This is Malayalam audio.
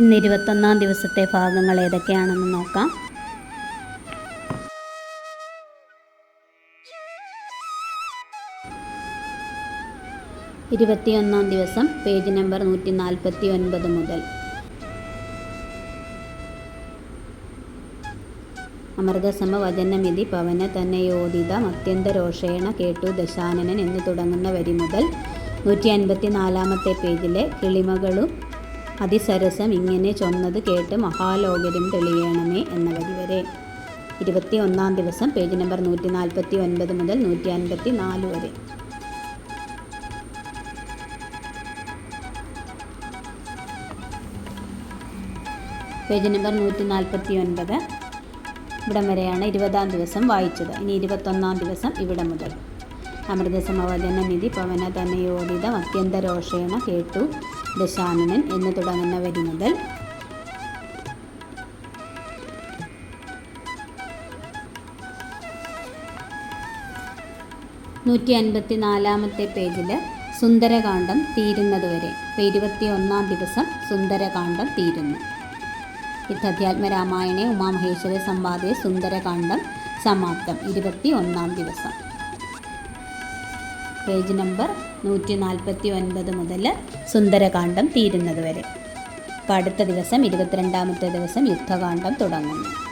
ഇന്ന് ഇരുപത്തൊന്നാം ദിവസത്തെ ഭാഗങ്ങൾ ഏതൊക്കെയാണെന്ന് നോക്കാം. ഇരുപത്തിയൊന്നാം ദിവസം പേജ് നമ്പർ നൂറ്റി നാൽപ്പത്തി ഒൻപത് മുതൽ. അമൃതസമ വചനമിതി പവന തന്നെ യോദിതം അത്യന്തരോഷേണ കേട്ടു ദശാനനൻ എന്ന് തുടങ്ങുന്ന വരി മുതൽ നൂറ്റി അൻപത്തി നാലാമത്തെ പേജിലെ കിളിമകളും അതിസരസം ഇങ്ങനെ ചൊന്നത് കേട്ട് മഹാലോകരും തെളിയണമേ എന്ന വരി വരെ. ഇരുപത്തി ഒന്നാം ദിവസം പേജ് നമ്പർ നൂറ്റി നാൽപ്പത്തി ഒൻപത് മുതൽ നൂറ്റി അൻപത്തി നാല് വരെ. പേജ് നമ്പർ നൂറ്റി നാൽപ്പത്തി ഒൻപത് ഇവിടം വരെയാണ് ഇരുപതാം ദിവസം വായിച്ചത്. ഇനി ഇരുപത്തൊന്നാം ദിവസം ഇവിടെ മുതൽ. അമൃതസമവചന നിധി പവന തനയോദിതം അത്യന്തരോഷേണ കേട്ടു. ദശാനനൻ എന്ന് തുടങ്ങുന്ന വരി മുതൽ. നൂറ്റി അൻപത്തി നാലാമത്തെ പേജിൽ സുന്ദരകാന്ഡം തീരുന്നതുവരെ ഇപ്പോൾ ഇരുപത്തി ഒന്നാം ദിവസം സുന്ദരകാന്ഡം തീരുന്നു. യുദ്ധധ്യാത്മരാമായണെ ഉമാമഹേശ്വര സംവാദേ സുന്ദരകാന്ഡം സമാപ്തം. ഇരുപത്തി ഒന്നാം ദിവസം. പേജ് നമ്പർ നൂറ്റി നാൽപ്പത്തി ഒൻപത് മുതൽ സുന്ദരകാന്ഡം തീരുന്നത് വരെ. അപ്പോൾ അടുത്ത ദിവസം ഇരുപത്തിരണ്ടാമത്തെ ദിവസം യുദ്ധകാന്ഡം തുടങ്ങുന്നു.